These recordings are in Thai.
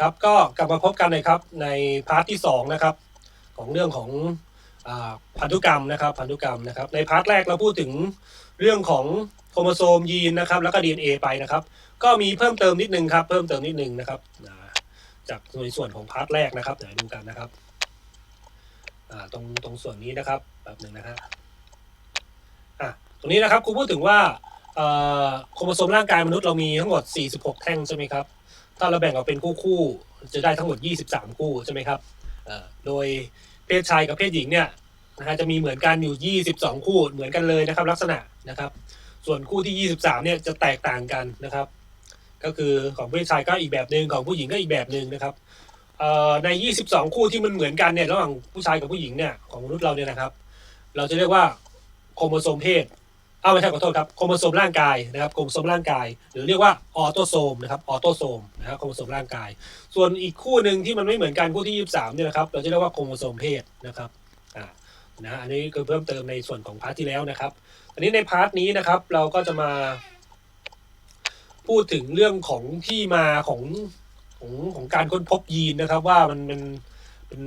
ครับก็กลับมาพบกันเลยครับในพาร์ทที่สองนะครับของเรื่องของอพันธุกรรมนะครับพันธุกรรมนะครับในพาร์ทแรกเราพูดถึงเรื่องของโครโมโซมยีนนะครับแล้วก็ DNA ไปนะครับ ก็มีเพิ่มเติมนิดนึงครับเพิ่มเติมนิดนึงนะครับจากในส่วนของพาร์ทแรกนะครับเดี๋ยวดูกันนะครับตรงตรงส่วนนี้นะครับแบบหนึ่งนะฮะอะตรงนี้นะครับครูพูดถึงว่าโครโมโซมร่างกายมนุษย์เรามีทั้งหมด 46 แท่งใช่ไหมครับ ถ้าเราแบ่งออกเป็นคู่คู่ๆจะได้ทั้งหมด 23 คู่ใช่ไหมครับโดยเพศชายกับเพศหญิงเนี่ยนะฮะจะมีเหมือนกันอยู่ 22 คู่เหมือนกันเลยนะครับ ลักษณะนะครับ ส่วนคู่ที่ 23 เนี่ยจะแตกต่างกันนะครับ ก็คือของเพศชายก็อีกแบบหนึ่งของผู้หญิงก็อีกแบบหนึ่งนะครับใน 22 คู่ที่มันเหมือนกันเนี่ยระหว่างผู้ชายกับผู้หญิงเนี่ยของมนุษย์เราเนี่ยนะครับ เราจะเรียกว่าโครโมโซมเพศ เอาไม่ใช่ขอโทษครับโครโมโซมร่างกายนะครับโครโมโซมร่างกาย หรือเรียกว่าออโตโซมนะครับออโตโซมนะครับโครโมโซมร่างกาย ส่วนอีกคู่หนึ่งที่มันไม่เหมือนกันคู่ที่ 23เนี่ยนะครับเราจะเรียกว่าโครโมโซมเพศนะครับอ่านะอันนี้คือเพิ่มเติมในส่วนของพาร์ทที่แล้วนะครับอันนี้ในพาร์ทนี้นะครับเราก็จะมาพูดถึงเรื่องของที่มาของของของการค้นพบยีนนะครับ ว่ามันเป็นเป็น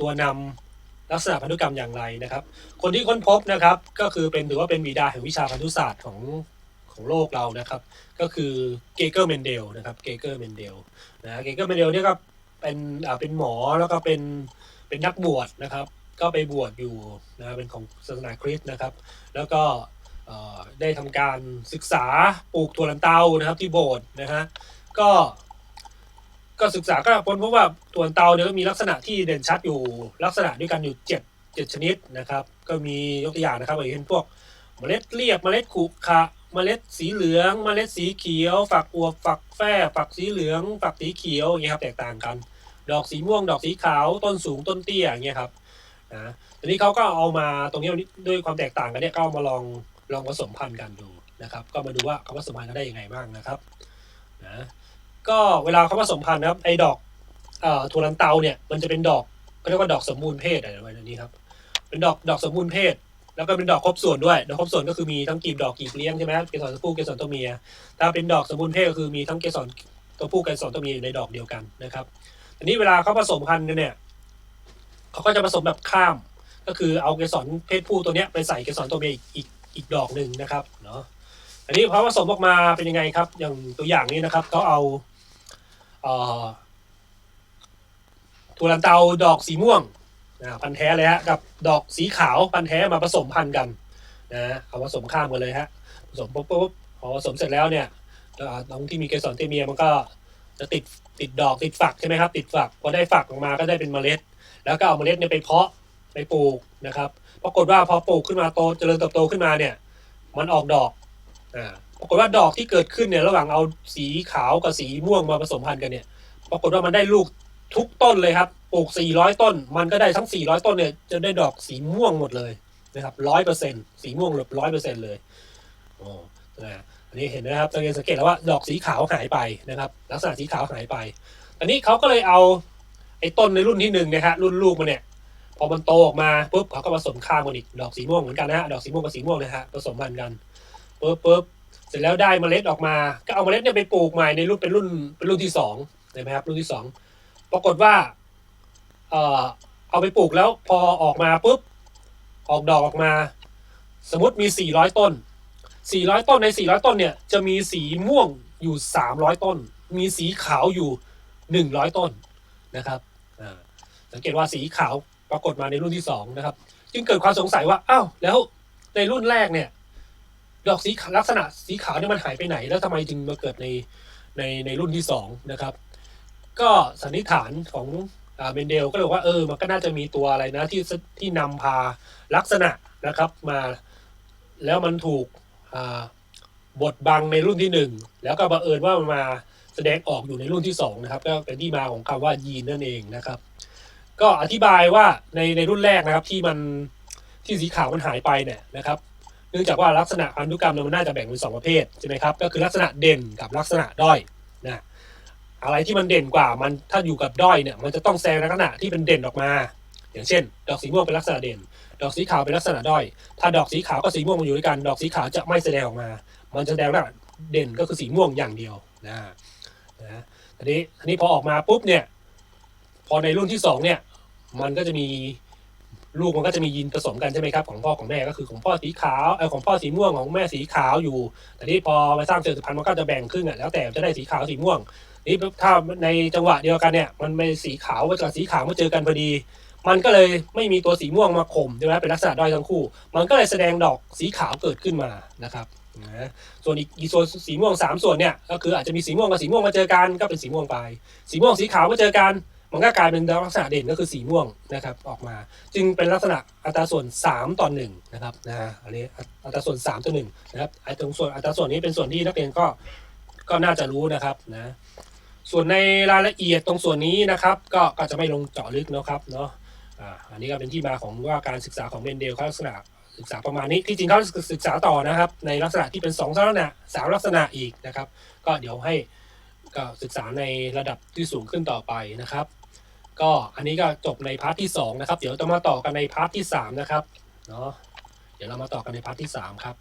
ตัวนำ ลักษณะพันธุกรรมอย่างไรนะครับ คนที่ค้นพบนะครับก็คือเป็นถือว่าเป็นบิดาแห่งวิชาพันธุศาสตร์ของของโลกเรานะครับ ก็คือเกเกอร์เมนเดลนะครับเกเกอร์เมนเดลนะเกเกอร์เมนเดลเนี่ยก็เป็นอ่าเป็นหมอแล้วก็เป็นเป็นนักบวชนะครับ ก็ไปบวชอยู่นะเป็นของศาสนาคริสต์นะครับ แล้วก็ได้ทำการศึกษาปลูกถั่วลันเตานะครับที่โบสถ์นะฮะก็ ก็ศึกษาก็พ้นพบว่าตัวเตาเนี่ยก็มีลักษณะที่เด่นชัดอยู่ลักษณะด้วยกันอยู่เจ็ดเจ็ดชนิดนะครับ ก็มียกตัวอย่างนะครับอย่างเช่นพวกเมล็ดเรียบเมล็ดขุขะเมล็ดสีเหลืองเมล็ดสีเขียว ฝักอวบฝักแฝดฝักสีเหลือง ฝักสีเขียวอย่างเงี้ยครับแตกต่างกัน ดอกสีม่วง ดอกสีขาวต้นสูงต้นเตี้ยอย่างเงี้ยครับนะทีนี้เขาก็เอามาตรงนี้ด้วยความแตกต่างกันเนี่ยก็เอามาลองลองผสมพันธุ์กันดูนะครับ ก็มาดูว่าเขาผสมพันธุ์กันได้ยังไงบ้างนะครับนะ ก็เวลาเขาผสมพันธุ์นะครับไอ้ดอกเอ่อถั่วลันเตาเนี่ยมันจะเป็นดอกเรียกว่าดอกสมบูรณ์เพศอะไรประมาณนี้ครับ เป็นดอกดอกสมบูรณ์เพศ แล้วก็เป็นดอกครบส่วนด้วย ดอกครบส่วนก็คือมีทั้งกลีบดอกกลีบเลี้ยงใช่ไหมเกสรตัวผู้เกสรตัวเมียถ้าเป็นดอกสมบูรณ์เพศก็คือมีทั้งเกสรตัวผู้เกสรตัวเมียอยู่ในดอกเดียวกันนะครับทีนี้เวลาเขาผสมพันธุ์กันเนี่ยเขาก็จะผสมแบบข้าม ก็คือเอาเกสรเพศผู้ตัวเนี้ยไปใส่เกสรตัวเมียอีกอีกอีกดอกหนึ่งนะครับเนาะอันนี้พอผสมออกมาเป็นยังไงครับ อย่างตัวอย่างนี้นะครับเขาเอา ถั่วลันเตาดอกสีม่วงนะพันธุ์แท้เลยฮะกับดอกสีขาวพันธุ์แท้มาผสมพันธุ์กันนะเอาผสมข้ามกันเลยฮะผสมปุ๊บปุ๊บพอผสมเสร็จแล้วเนี่ยตรงที่มีเกสรเตเมียมันก็จะติดติดดอกติดฝักใช่ไหมครับ ติดฝักพอได้ฝักออกมาก็ได้เป็นเมล็ด แล้วก็เอาเมล็ดเนี่ยไปเพาะไปปลูกนะครับปรากฏว่าพอปลูกขึ้นมาโตเจริญเติบโตขึ้นมาเนี่ย มันออกดอกอ่า ปรากฏว่าดอกที่เกิดขึ้นเนี่ยระหว่างเอาสีขาวกับสีม่วงมาผสมพันธุ์กันเนี่ย ปรากฏว่ามันได้ลูกทุกต้นเลยครับปลูก 400 ต้น มันก็ได้ทั้ง 400 ต้นเนี่ยจะได้ดอกสีม่วงหมดเลยนะครับร้อยเปอร์เซ็นสีม่วงแบบร้อยเปอร์เซ็นเลยโอ้นะอันนี้เห็นนะครับสังเกตแล้วว่าดอกสีขาวหายไปนะครับ ลักษณะสีขาวหายไป อันนี้เขาก็เลยเอาไอ้ต้นในรุ่นที่หนึ่งนะฮะรุ่นลูกมันเนี่ยพอมันโตออกมาปุ๊บเขาก็ผสมข้ามกันอีกดอกสีม่วงเหมือนกันนะฮะดอกสีม่วงกับสีม่วงนะฮะผสมพันธุ์กันปุ๊บปุ๊บ สร็จแล้วได้เมล็ดออกมา ก็เอาเมล็ดเนี่ยไปปลูกใหม่ในรุ่นเป็นรุ่นเป็นรุ่นที่สองเห็นไหมครับรุ่นที่สองปรากฏว่าเอ่อเอาไปปลูกแล้วพอออกมาปุ๊บออกดอกออกมา สมมติมี 400 ต้น 400 ต้นใน 400 ต้นเนี่ยจะมีสีม่วงอยู่ 300 ต้น มีสีขาวอยู่ 100 ต้นนะครับสังเกตว่าสีขาวปรากฏมาในรุ่นที่สองนะครับจึงเกิดความสงสัยว่าอ้าวแล้วในรุ่นแรกเนี่ย ดอกสีลักษณะสีขาวเนี่ยมันหายไปไหน แล้วทำไมจึงมาเกิดในในในรุ่นที่สองนะครับ ก็สันนิษฐานของเมนเดลก็เลยว่าเออมันก็น่าจะมีตัวอะไรนะที่ที่นำพาลักษณะนะครับมาแล้วมันถูกบดบังในรุ่นที่หนึ่งแล้วก็บังเอิญว่ามันมาแสดงออกอยู่ในรุ่นที่สองนะครับก็เป็นที่มาของคำว่ายีนนั่นเองนะครับ ก็อธิบายว่าในในรุ่นแรกนะครับที่มันที่สีขาวมันหายไปเนี่ยนะครับ เนื่องจากว่าลักษณะพันธุกรรมเนี่ยมันน่าจะแบ่งเป็นสองประเภทใช่ไหมครับก็คือลักษณะเด่นกับลักษณะด้อยนะอะไรที่มันเด่นกว่ามันถ้าอยู่กับด้อยเนี่ยมันจะต้องแสดงลักษณะที่เป็นเด่นออกมา อย่างเช่น ดอกสีม่วงเป็นลักษณะเด่น ดอกสีขาวเป็นลักษณะด้อย ถ้าดอกสีขาวกับสีม่วงมาอยู่ด้วยกัน ดอกสีขาวจะไม่แสดงออกมา มันจะแสดงลักษณะเด่นก็คือสีม่วงอย่างเดียวนะนะแต่อันนี้อันนี้พอออกมาปุ๊บเนี่ยพอในรุ่นที่สองเนี่ยมันก็จะมี ลูกมันก็จะมียีนผสมกันใช่ไหมครับของพ่อของแม่ก็คือของพ่อสีขาวเออของพ่อสีม่วงของแม่สีขาวอยู่ แต่นี่พอไปสร้างเชิงสุพรรณมันก็จะแบ่งครึ่งอะแล้วแต่จะได้สีขาวสีม่วงนี่ถ้าในจังหวะเดียวกันเนี่ยมันไม่สีขาวกับสีขาวมาเจอกันพอดี มันก็เลยไม่มีตัวสีม่วงมาข่มใช่ไหมเป็นลักษณะด้อยทั้งคู่ มันก็เลยแสดงดอกสีขาวเกิดขึ้นมานะครับนะส่วนอีกอีกส่วนสีม่วงสามส่วนเนี่ยก็คืออาจจะมีสีม่วงกับสีม่วงมาเจอกันก็เป็นสีม่วงไป สีม่วงสีขาวมาเจอกัน มันก็กลายเป็นลักษณะเด่นก็คือสีม่วงนะครับออกมา จึงเป็นลักษณะอัตราส่วน 3 ต่อ1นะครับนะอันนี้อัตราส่วน 3 ต่อ1นะครับไอ้ตรงส่วนอัตราส่วนนี้เป็นส่วนที่นักเรียนก็ก็น่าจะรู้นะครับนะส่วนในรายละเอียดตรงส่วนนี้นะครับ ก็ก็จะไม่ลงเจาะลึกนะครับเนาะอ่าอันนี้ก็เป็นที่มาของว่าการศึกษาของเมนเดลลักษณะศึกษาประมาณนี้ที่จริงเขาศึกษาต่อนะครับ ในลักษณะที่เป็น2ลักษณะสามลักษณะอีกนะครับ ก็เดี๋ยวให้ก็ศึกษาในระดับที่สูงขึ้นต่อไปนะครับ ก็อันนี้ก็จบในพาร์ทที่2นะครับ เดี๋ยวจะมาต่อกันในพาร์ทที่3นะครับเนาะเดี๋ยวเรามาต่อกันในพาร์ทที่3ครับ